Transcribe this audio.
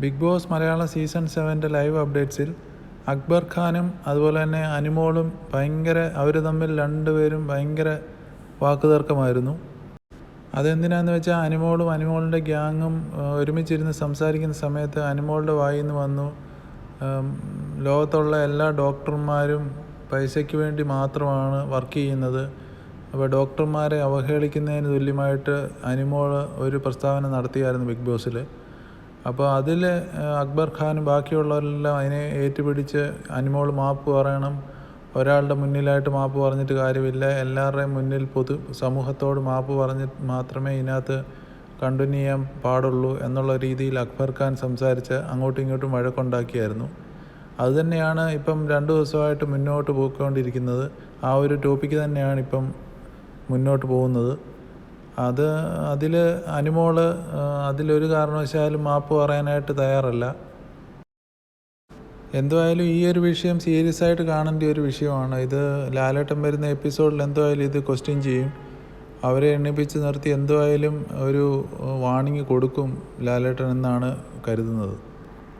Big Boss Malayalam season സെവന്റെ live അപ്ഡേറ്റ്സിൽ അക്ബർ ഖാനും അതുപോലെ തന്നെ അനിമോളും ഭയങ്കര അവർ തമ്മിൽ രണ്ടുപേരും ഭയങ്കര വാക്കുതർക്കമായിരുന്നു. അതെന്തിനാന്ന് വെച്ചാൽ അനിമോളും അനിമോളിന്റെ ഗ്യാങ്ങും ഒരുമിച്ചിരുന്ന് സംസാരിക്കുന്ന സമയത്ത് അനിമോളുടെ വായിൽ നിന്ന് വന്നു ലോകത്തുള്ള എല്ലാ ഡോക്ടർമാരും പൈസയ്ക്ക് വേണ്ടി മാത്രമാണ് വർക്ക് ചെയ്യുന്നത്. അപ്പോൾ ഡോക്ടർമാരെ അവഹേളിക്കുന്നതിന് തുല്യമായിട്ട് അനിമോൾ ഒരു പ്രസ്താവന നടത്തിയായിരുന്നു ബിഗ് ബോസിൽ അപ്പോൾ അതിൽ അക്ബർ ഖാനും ബാക്കിയുള്ളവരെല്ലാം അതിനെ ഏറ്റുപിടിച്ച് അനിമോൾ മാപ്പ് പറയണം. ഒരാളുടെ മുന്നിലായിട്ട് മാപ്പ് പറഞ്ഞിട്ട് കാര്യമില്ല. എല്ലാവരുടെയും മുന്നിൽ പൊതു സമൂഹത്തോട് മാപ്പ് പറഞ്ഞ് മാത്രമേ ഇതിനകത്ത് കണ്ടിന്യൂ ചെയ്യാൻ പാടുള്ളൂ എന്നുള്ള രീതിയിൽ അക്ബർ ഖാൻ സംസാരിച്ച് അങ്ങോട്ടും ഇങ്ങോട്ടും വഴക്കുണ്ടാക്കിയായിരുന്നു. അതുതന്നെയാണ് ഇപ്പം രണ്ട് ദിവസമായിട്ട് മുന്നോട്ട് പോയിക്കൊണ്ടിരിക്കുന്നത്. ആ ഒരു ടോപ്പിക്ക് തന്നെയാണ് ഇപ്പം മുന്നോട്ട് പോകുന്നത്. അത് അതിൽ അനിമോൾ ആ, അതിലൊരു കാരണവശാലും മാപ്പ് പറയാനായിട്ട് തയ്യാറല്ല. എന്തായാലും ഈ ഒരു വിഷയം സീരിയസ് ആയിട്ട് കാണേണ്ട ഒരു വിഷയമാണ്. ഇത് ലാലേട്ടൻ വരുന്ന എപ്പിസോഡിൽ എന്തായാലും ഇത് ക്വസ്റ്റ്യൻ ചെയ്യും. അവരെ എണ്ണിപ്പിച്ച് നിർത്തി എന്തായാലും ഒരു വാണിംഗ് കൊടുക്കും ലാലേട്ടൻ എന്നാണ് കരുതുന്നത്.